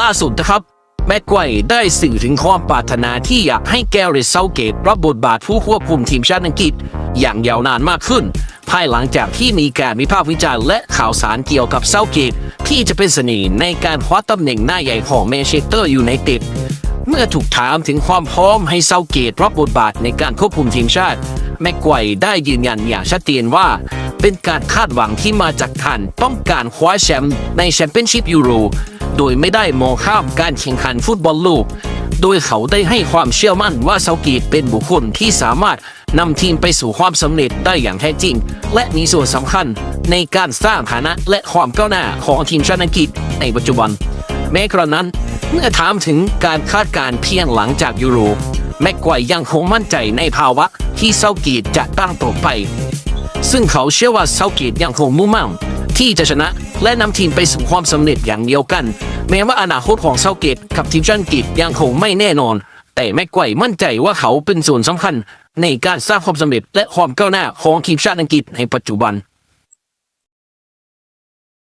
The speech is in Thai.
ล่าสุดนะครับ แม็กไกวได้สื่อถึงความปรารถนาที่อยากให้แกเรตเซาเกตรับบทบาทผู้ควบคุมทีมชาติอังกฤษ อย่างยาวนานมากขึ้น ภายหลังจากที่มีการวิพากษ์วิจารณ์และข่าวสารเกี่ยวกับเซาเกตที่จะเป็นเสน่ห์ในการคว้าตำแหน่งหน้าใหญ่ของแมนเชสเตอร์อยูไนต็ดเมื่อถูกถามถึงความพร้อมให้เซาเกตรับบทบาทในการควบคุมทีมชาติ แม็กไกวได้ยืนยันอย่างชัดเจนว่า เป็นการคาดหวังที่มาจากท่านต้องการคว้าแชมป์ในแชมเปี้ยนชิพยูโร โดยไม่ได้มองข้ามการแข่งขันฟุตบอลโลก โดยเขาได้ให้ความเชื่อมั่นว่าเซาเกตเป็นบุคคลที่สามารถนำทีมไปสู่ความสำเร็จได้อย่างแท้จริง และมีส่วนสำคัญในการสร้างฐานะและความก้าวหน้าของทีมชาติอังกฤษในปัจจุบัน แม้กระนั้นเมื่อถามถึงการคาดการเพียงหลังจากยูโรแม็กไกวยังคงมั่นใจในภาวะ ที่เซากตจะตั้งต่อไป ซึ่งเขาเชื่อว่าเซาเกตยังคงมุ่งมั่นที่จะชนะและนำทีมไปสู่ความสำเร็จอย่างเดียวกัน แม้ว่าอนาคตของเซาเกตกับทีมชาติอังกฤษยังคงไม่แน่นอน แต่แม็กไกวมั่นใจว่าเขาเป็นส่วนสำคัญในการสร้างความสำเร็จและความก้าวหน้าของทีมชาติอังกฤษในปัจจุบัน